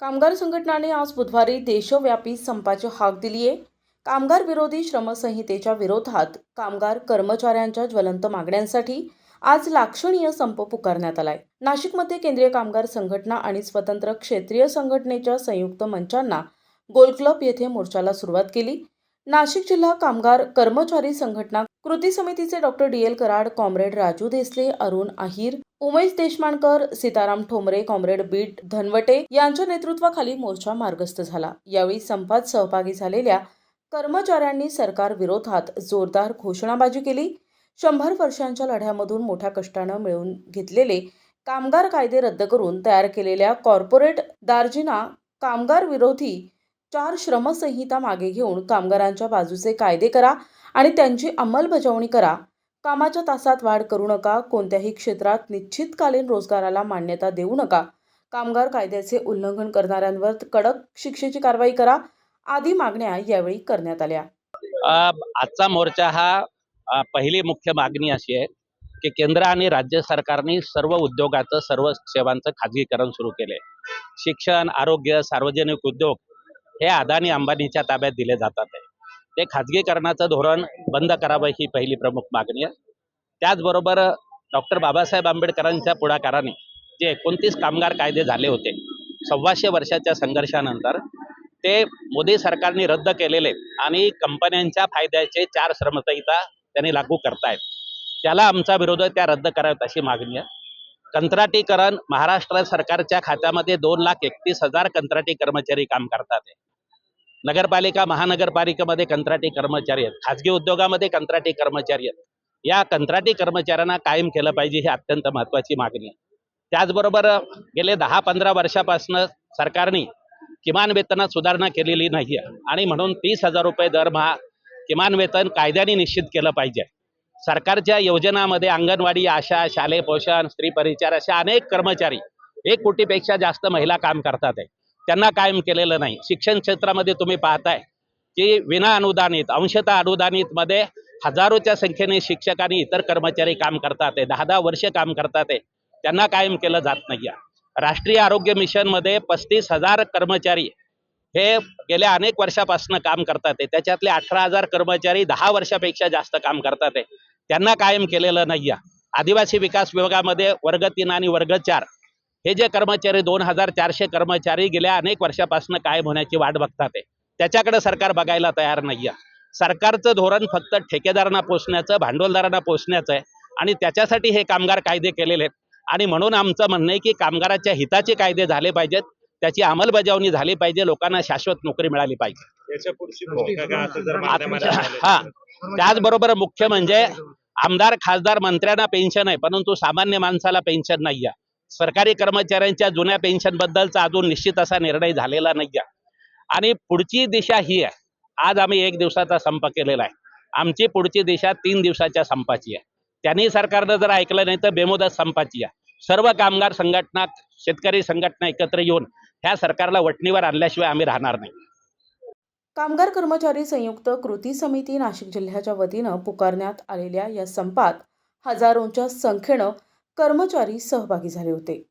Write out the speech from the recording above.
कामगार संघटनाने आज बुधवारी देशव्यापी संपाची हाक दिली आहे कामगार विरोधी श्रमसंहितेच्या विरोधात कामगार कर्मचाऱ्यांच्या ज्वलंत मागण्यांसाठी आज लाक्षणीय संप पुकारण्यात आलाय. नाशिकमध्ये केंद्रीय कामगार संघटना आणि स्वतंत्र क्षेत्रीय संघटनेच्या संयुक्त मंचांना गोल क्लब येथे मोर्चाला सुरुवात केली. नाशिक जिल्हा कामगार कर्मचारी संघटना कृती समितीचे doctor D L Karad comrade Raju Desale Arun Ahir Umesh Deshmankar Sitaram Thombare comrade bit Dhanwate यांच्या नेतृत्वाखाली मोर्चा मार्गस्थ झाला. यावेळी संपात सहभागी झालेल्या कर्मचाऱ्यांनी सरकार विरोधात जोरदार घोषणाबाजी केली. शंभर वर्षांच्या लढ्यामधून मोठ्या कष्टानं मिळवून घेतलेले कामगार कायदे रद्द करून तयार केलेल्या कॉर्पोरेट दार्जिना कामगार विरोधी चार श्रमसंहिता मागे घेऊन कामगारांच्या बाजूचे कायदे करा. आणि त्यांची अंमलबजावणी करा. कामाच्या तासात वाढ करू नका. कोणत्याही क्षेत्रात निश्चितकालीन रोजगाराला मान्यता देऊ नका. कामगार कायद्याचे उल्लंघन करणाऱ्यांवर कडक शिक्षेची कारवाई करा. आदी मागण्या यावेळी करण्यात आल्या. आजचा मोर्चा हा पहिली मुख्य मागणी अशी आहे की केंद्र आणि राज्य सरकारने सर्व उद्योगाचं सर्व सेवांचं खाजगीकरण सुरू केले. शिक्षण आरोग्य सार्वजनिक उद्योग हे अदानी अंबानीच्या ताब्यात दिले जातात आहे. ते खाजगीकरणाचं धोरण बंद करावं ही पहिली प्रमुख मागणी आहे. त्याचबरोबर डॉक्टर बाबासाहेब आंबेडकरांच्या पुढाकाराने जे एकोणतीस कामगार कायदे झाले होते सव्वाशे वर्षाच्या संघर्षानंतर ते मोदी सरकारने रद्द केलेले आणि कंपन्यांच्या फायद्याचे चार श्रमसंहिता त्यांनी लागू करतायत. त्याला आमचा विरोध त्या रद्द कराव्यात अशी मागणी आहे. कंत्राटीकरण महाराष्ट्र सरकारच्या खात्यामध्ये दोन लाख एकतीस हजार कंत्राटी कर्मचारी काम करतात नगरपालिका महानगरपालिकेमध्ये कंत्राटी कर्मचारी आहेत. खाजगी उद्योगामध्ये कंत्राटी कर्मचारी आहेत. या कंत्राटी कर्मचाऱ्यांना कायम केलं पाहिजे ही अत्यंत महत्वाची मागणी आहे. त्याचबरोबर गेले दहा पंधरा वर्षापासून सरकारने किमान वेतनात सुधारणा केलेली नाही आहे. आणि म्हणून तीस हजार रुपये दरमहा किमान वेतन कायद्याने निश्चित केलं पाहिजे. सरकारच्या योजनामध्ये अंगणवाडी आशा शालेय पोषण स्त्री परिचार अशा अनेक कर्मचारी एक कोटीपेक्षा जास्त महिला काम करतात आहे. त्यांना कायम केलेलं नाही. शिक्षण क्षेत्रामध्ये तुम्ही पाहताय की विना अनुदानित अंशतः अनुदानित मध्ये हजारोच्या संख्येने शिक्षक आणि इतर कर्मचारी काम करतात आहे. दहा दहा वर्ष काम करतात आहे. त्यांना कायम केलं जात नाही राष्ट्रीय आरोग्य मिशनमध्ये पस्तीस हजार कर्मचारी हे गेल्या अनेक वर्षापासून काम करतात आहे. त्याच्यातले अठरा हजार कर्मचारी दहा वर्षापेक्षा जास्त काम करतात आहे. त्यांना कायम केलेलं नाही आदिवासी विकास विभागामध्ये वर्ग तीन आणि वर्ग चार हे जे कर्मचारी दोन हजार चारशे कर्मचारी गेल्या अनेक वर्षापासून कायम होण्याची वाट बघतात आहे त्याच्याकडे सरकार बघायला तयार नाही आहे सरकारचं धोरण फक्त ठेकेदारांना पोचण्याचं भांडवलदारांना पोचण्याचं आहे आणि त्याच्यासाठी हे कामगार कायदे केलेले आहेत. आणि म्हणून आमचं म्हणणं आहे की कामगाराच्या हिताचे कायदे झाले पाहिजेत. त्याची अंमलबजावणी झाली पाहिजे. लोकांना शाश्वत नोकरी मिळाली पाहिजे. काय हा? त्याचबरोबर मुख्य म्हणजे आमदार खासदार मंत्र्यांना पेन्शन आहे. परंतु सामान्य माणसाला पेन्शन नाही आहे सरकारी कर्मचाऱ्यांच्या जुन्या पेन्शन बद्दलचा अजून निश्चित असा निर्णय झालेला नाही आहे आणि पुढची दिशा ही आहे. आज आम्ही एक दिवसाचा संप केलेला आहे. आमची पुढची दिशा तीन दिवसाच्या संपाची आहे. त्यांनी सरकारनं जर ऐकलं नाही तर बेमुदत संपाची आहे. सर्व कामगार संघटना शेतकरी संघटना एकत्र येऊन ह्या सरकारला वटणीवर आणल्याशिवाय आम्ही राहणार नाही. कामगार कर्मचारी संयुक्त कृती समिती नाशिक जिल्ह्याच्या वतीनं पुकारण्यात आलेल्या या संपात हजारोंच्या संख्येनं कर्मचारी सहभागी झाले होते.